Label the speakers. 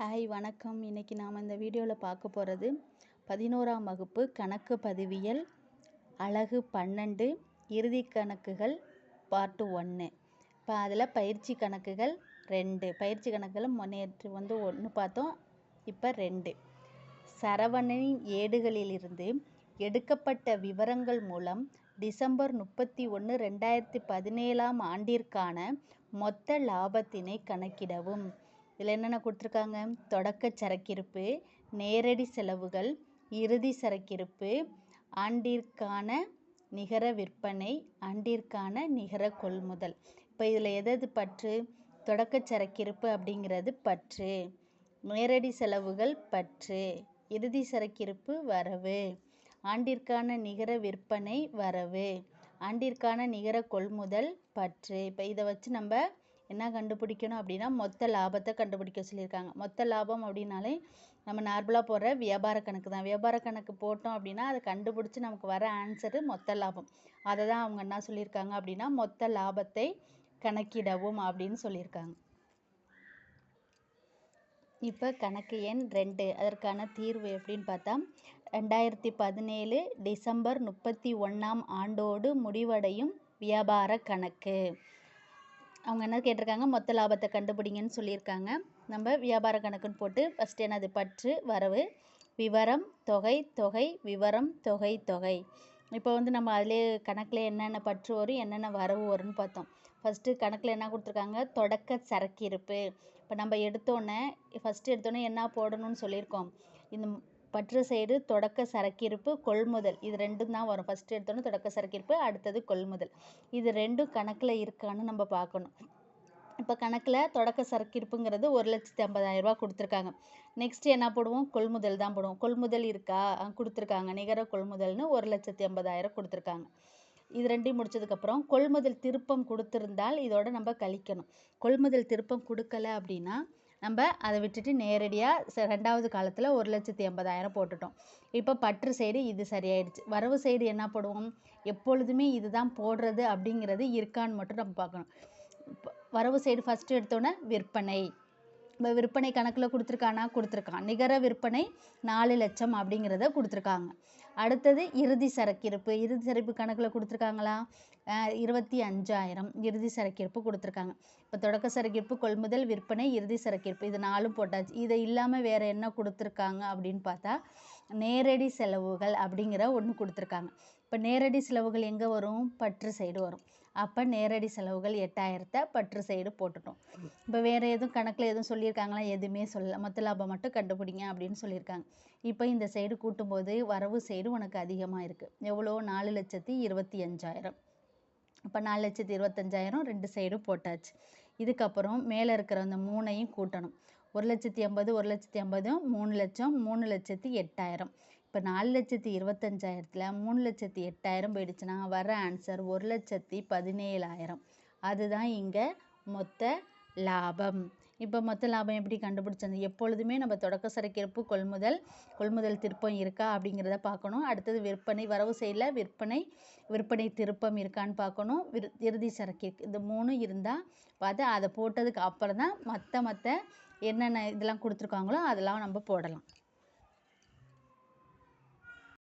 Speaker 1: Hi வணக்கம். இன்றைக்கி நாம் இந்த வீடியோவில் பார்க்க போகிறது பதினோராம் வகுப்பு கணக்கு பதிவியல் அழகு பன்னெண்டு இறுதி கணக்குகள் பார்ட்டு ஒன்று இப்போ அதில் பயிற்சி கணக்குகள் ரெண்டு. பயிற்சி கணக்குகள் நேற்று வந்து ஒன்று பார்த்தோம் இப்போ ரெண்டு. சரவணனின் ஏடுகளிலிருந்து எடுக்கப்பட்ட விவரங்கள் மூலம் டிசம்பர் முப்பத்தி ஒன்று ரெண்டாயிரத்தி பதினேழாம் ஆண்டிற்கான மொத்த லாபத்தினை கணக்கிடவும். இதில் என்னென்ன கொடுத்துருக்காங்க? தொடக்க சரக்கிருப்பு நேரடி செலவுகள் இறுதி சரக்கிருப்பு ஆண்டிற்கான நிகர விற்பனை ஆண்டிற்கான நிகர கொள்முதல். இப்போ இதில் எதது பற்று? தொடக்க சரக்கிருப்பு அப்படிங்கிறது பற்று. நேரடி செலவுகள் பற்று. இறுதி சரக்கிருப்பு வரவு. ஆண்டிற்கான நிகர விற்பனை வரவு. ஆண்டிற்கான நிகர கொள்முதல் பற்று. இப்போ இதை வச்சு நம்ம என்ன கண்டுபிடிக்கணும் அப்படின்னா மொத்த லாபத்தை கண்டுபிடிக்க சொல்லியிருக்காங்க. மொத்த லாபம் அப்படின்னாலே நம்ம நார்மலாக போடுற வியாபார கணக்கு தான். வியாபார கணக்கு போட்டோம் அப்படின்னா அதை கண்டுபிடிச்சி நமக்கு வர ஆன்சரு மொத்த லாபம். அதை தான் அவங்க என்ன சொல்லியிருக்காங்க அப்படின்னா மொத்த லாபத்தை கணக்கிடவும் அப்படின்னு சொல்லியிருக்காங்க. இப்போ கணக்கு எண் ரெண்டு. அதற்கான தீர்வு எப்படின்னு பார்த்தா ரெண்டாயிரத்தி பதினேழு டிசம்பர் முப்பத்தி ஒன்றாம் ஆண்டோடு முடிவடையும் வியாபார கணக்கு. அவங்க என்ன கேட்டிருக்காங்க? மொத்த லாபத்தை கண்டுபிடிங்கன்னு சொல்லியிருக்காங்க. நம்ம வியாபார கணக்குன்னு போட்டு ஃபஸ்ட்டு என்னது? பற்று வரவு விவரம் தொகை தொகை விவரம் தொகை தொகை. இப்போ வந்து நம்ம அதிலே கணக்கில் என்னென்ன பற்று வரும் என்னென்ன வரவு வரும்னு பார்த்தோம். ஃபஸ்ட்டு கணக்கில் என்ன கொடுத்துருக்காங்க? தொடக்க சரக்கு இருப்பு இப்போ நம்ம எடுத்தோன்னே ஃபஸ்ட்டு எடுத்தோன்னே என்ன போடணும்னு சொல்லியிருக்கோம். இந்த பற்று சைடு தொடக்க சரக்கிருப்பு கொள்முதல். இது ரெண்டும் தான் வரும். ஃபஸ்ட்டு எடுத்தோன்னே தொடக்க சரக்கிருப்பு அடுத்தது கொள்முதல். இது ரெண்டும் கணக்கில் இருக்கான்னு நம்ம பார்க்கணும். இப்போ கணக்கில் தொடக்க சரக்கிருப்புங்கிறது ஒரு லட்சத்தி ஐம்பதாயிரரூபா கொடுத்துருக்காங்க. நெக்ஸ்ட்டு என்ன போடுவோம்? கொள்முதல் தான் போடுவோம். கொள்முதல் இருக்கா? கொடுத்துருக்காங்க. நிகர கொள்முதல்னு ஒரு லட்சத்தி ஐம்பதாயிரம் கொடுத்துருக்காங்க. இது ரெண்டையும் முடிச்சதுக்கப்புறம் கொள்முதல் திருப்பம் கொடுத்துருந்தால் இதோட நம்ம கழிக்கணும். கொள்முதல் திருப்பம் கொடுக்கல அப்படின்னா நம்ம அதை விட்டுட்டு நேரடியாக ரெண்டாவது காலத்தில் ஒரு லட்சத்தி எண்பதாயிரம் போட்டுட்டோம். இப்போ பற்று சைடு இது சரியாயிடுச்சு. வரவு சைடு என்ன போடுவோம்? எப்பொழுதுமே இதுதான் போடுறது அப்படிங்கிறது இருக்கான்னு மட்டும் நம்ம பார்க்கணும். வரவு சைடு ஃபஸ்ட்டு எடுத்தோன்னே விற்பனை. இப்போ விற்பனை கணக்கில் கொடுத்துருக்கானா? கொடுத்துருக்கான். நிகர விற்பனை நாலு லட்சம் அப்படிங்கிறத கொடுத்துருக்காங்க. அடுத்தது இறுதி சரக்கிருப்பு. இறுதி சரக்கு கணக்கில் கொடுத்துருக்காங்களா? இருபத்தி அஞ்சாயிரம் இறுதி சரக்கிருப்பு கொடுத்துருக்காங்க. இப்போ தொடக்க சரக்கிருப்பு கொள்முதல் விற்பனை இறுதி சரக்கிருப்பு இது நாலும் போட்டாச்சு. இதை இல்லாமல் வேறு என்ன கொடுத்துருக்காங்க அப்படின்னு பார்த்தா நேரடி செலவுகள் அப்படிங்கிற ஒன்று கொடுத்துருக்காங்க. இப்போ நேரடி செலவுகள் எங்கே வரும்? பற்று சைடு வரும். அப்போ நேரடி செலவுகள் எட்டாயிரத்தை பற்று சைடு போட்டுட்டோம். இப்போ வேறு எதுவும் கணக்கில் எதுவும் சொல்லியிருக்காங்களா? எதுவுமே சொல்லலை. மொத்த லாபம் மட்டும் கண்டுபிடிங்க அப்படின்னு சொல்லியிருக்காங்க. இப்போ இந்த சைடு கூட்டும்போது வரவு சைடு உனக்கு அதிகமாக இருக்குது எவ்வளோ? நாலு லட்சத்தி இருபத்தி அஞ்சாயிரம். இப்போ நாலு லட்சத்தி இருபத்தஞ்சாயிரம் ரெண்டு சைடும் போட்டாச்சு. இதுக்கப்புறம் மேலே இருக்கிற அந்த மூணையும் கூட்டணும். ஒரு லட்சத்தி ஐம்பது ஒரு லட்சத்தி ஐம்பதும் மூணு லட்சம் மூணு லட்சத்தி எட்டாயிரம். இப்போ நாலு லட்சத்தி இருபத்தஞ்சாயிரத்தில் மூணு லட்சத்தி எட்டாயிரம் போயிடுச்சுன்னா வர ஆன்சர் ஒரு லட்சத்தி பதினேழாயிரம். அதுதான் இங்கே மொத்த லாபம். இப்போ மொத்த லாபம் எப்படி கண்டுபிடிச்சது? எப்பொழுதுமே நம்ம தொடக்க சரக்கிருப்பு கொள்முதல் கொள்முதல் திருப்பம் இருக்கா அப்படிங்கிறத பார்க்கணும். அடுத்தது விற்பனை வரவு சைடில் விற்பனை விற்பனை திருப்பம் இருக்கான்னு பார்க்கணும். விரு இறுதி சரக்கு இந்த மூணும் இருந்தால் பார்த்து அதை போட்டதுக்கு அப்புறம் தான் மற்ற மற்ற என்னென்ன இதெல்லாம் கொடுத்துருக்காங்களோ அதெல்லாம் நம்ம போடலாம்.